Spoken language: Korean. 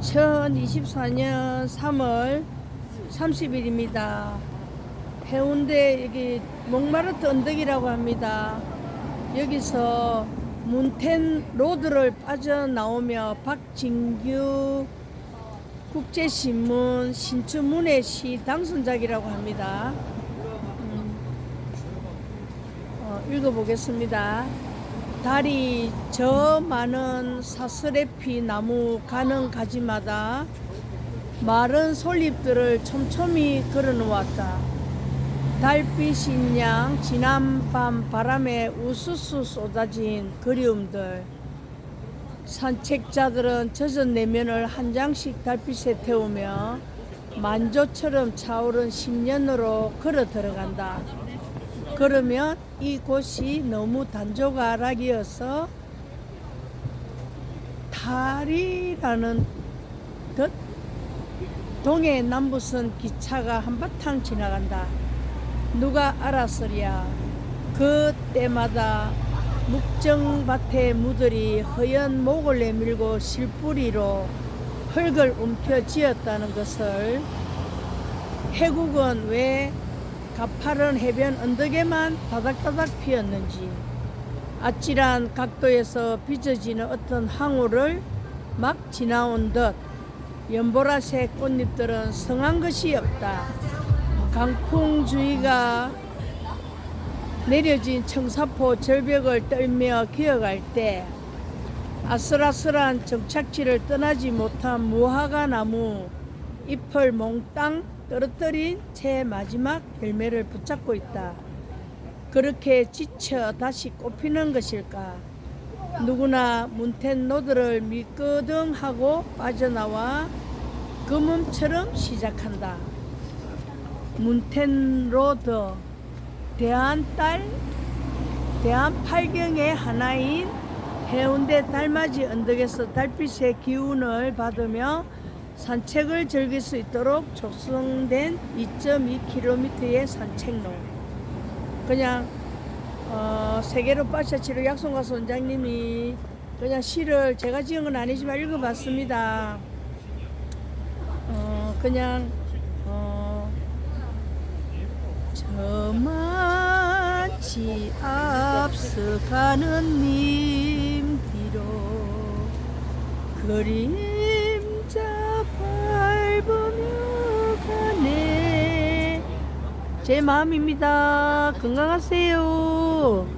2024년 3월 30일입니다. 해운대 여기 목마르트 언덕이라고 합니다. 여기서 문텐 로드를 빠져나오며 박진규 국제신문 신춘문예 시 당선작이라고 합니다. 음, 어, 읽어보겠습니다. 달이 저 많은 사스레피 나무 가는 가지마다 마른 솔잎들을 촘촘히 걸어 놓았다. 달빛인 양 지난 밤 바람에 우수수 쏟아진 그리움들. 산책자들은 젖은 내면을 한 장씩 달빛에 태우며 만조처럼 차오른 10년으로 걸어 들어간다. 그러면 이곳이 너무 단조가 락이어서 달이라는 듯 동해 남부선 기차가 한바탕 지나간다. 누가 알았으랴. 그 때마다 묵정밭의 무들이 허연 목을 내밀고 실뿌리로 흙을 움켜 지었다는 것을 해국은 왜 가파른 해변 언덕에만 다닥다닥 피었는지 아찔한 각도에서 빚어지는 어떤 항우를 막 지나온 듯 연보라색 꽃잎들은 성한 것이 없다. 강풍주의가 내려진 청사포 절벽을 떨며 기어갈 때 아슬아슬한 정착지를 떠나지 못한 무화과 나무 잎을 몽땅 떨어뜨린 채 마지막 열매를 붙잡고 있다. 그렇게 지쳐 다시 꽃피는 것일까? 누구나 문텐 노드를 미끄덩하고 빠져나와 금음처럼 시작한다. 문텐 로드 대한딸 대한 팔경의 하나인 해운대 달맞이 언덕에서 달빛의 기운을 받으며 산책을 즐길 수 있도록 조성된 2.2km의 산책로. 그냥 어, 세계로 빠샤치로 약속가서 원장님이 그냥 시를 제가 지은 건 아니지만 읽어봤습니다. 어, 그냥 어, 저만치 앞서가는 님 뒤로 그림 제 마음입니다. 건강하세요